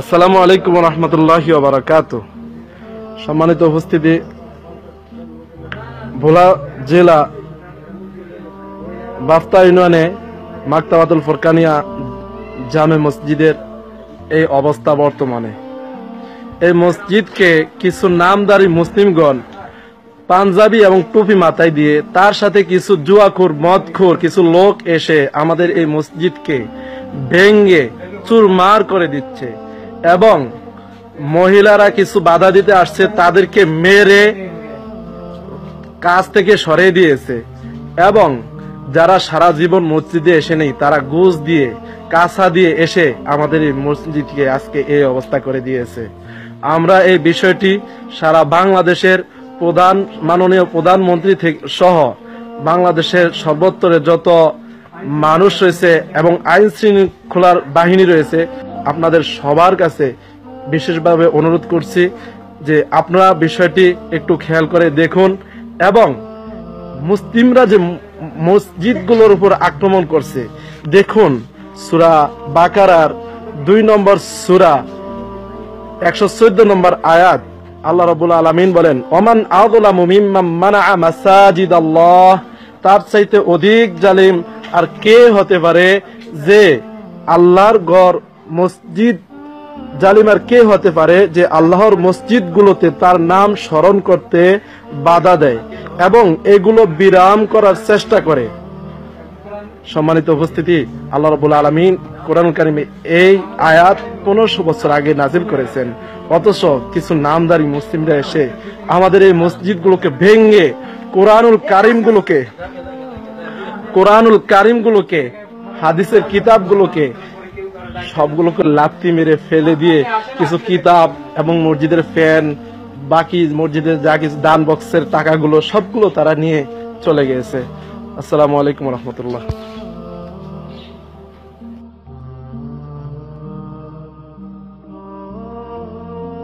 আসসালামু আলাইকুম রহমতুল্লাহ বারাকাত সম্মানিত উপস্থিতি, ভোলা জেলা বাফতা ইউনিয়নে মাকতাবাদুল ফরকানিয়া জামে মসজিদের এই অবস্থা বর্তমানে। এই মসজিদকে কিছু নামদারি মুসলিমগণ পাঞ্জাবি এবং টুপি মাথায় দিয়ে তার সাথে কিছু জুয়াখোর, মদখোর, কিছু লোক এসে আমাদের এই মসজিদকে ভেঙ্গে চুরমার করে দিচ্ছে। এবং মহিলারা কিছু বাধা দিতে আসছে, তাদেরকে মেরে কাজ থেকে সরিয়ে দিয়েছে। এবং যারা সারা জীবন মসজিদে এসে নেই, তারা ঘুষ দিয়ে, কাঁচা দিয়ে এসে আমাদের এই মসজিদকে আজকে এই অবস্থা করে দিয়েছে। আমরা এই বিষয়টি সারা বাংলাদেশের প্রধান, মাননীয় প্রধানমন্ত্রী সহ বাংলাদেশের সর্বত্রে যত মানুষ রয়েছে এবং আইন শৃঙ্খলার বাহিনী রয়েছে আপনাদের সবার কাছে বিশেষভাবে অনুরোধ করছি যে আপনারা বিষয়টি একটু খেয়াল করে দেখুন এবং মুসলিমরা যে মসজিদগুলোর উপর আক্রমণ করছে, দেখুন সুরা বাকারার দুই নম্বর সুরা, একশো চোদ্দ নম্বর আয়াত। আল্লাহ রবুল আলমিন বলেন, ওমান আউদুল্লাহ মুমিম্মাম মানা মাসাজিদ আল্লাহ তার চাইতে অধিক জালিম আর কে হতে পারে যে আল্লাহর গড় মসজিদ জালিমার কে হতে পারে যে আল্লাহর মসজিদগুলোতে তার নাম স্মরণ করতে বাধা দেয় এবং এগুলো বিরাম করার চেষ্টা করে। সম্মানিত উপস্থিতি, আল্লাহ রবুল আলমিন কোরআন কারিমে এই আয়াত পনেরোশো বছর আগে নাজিল করেছেন। অথচ কিছু নামদারি মুসলিমরা এসে আমাদের এই মসজিদগুলোকে ভেঙ্গে কোরআনুল কারিমগুলোকে কোরআনুল কারিমগুলোকে, হাদিসের কিতাবগুলোকে সবগুলোকে লাত্তি মেরে ফেলে দিয়ে কিছু কিতাব এবং মসজিদের ফ্যান, বাকি মসজিদের যা কিছু দান বক্সের টাকাগুলো, সবগুলো তারা নিয়ে চলে গিয়েছে আসসালামু আলাইকুম রহমতুল্লাহ।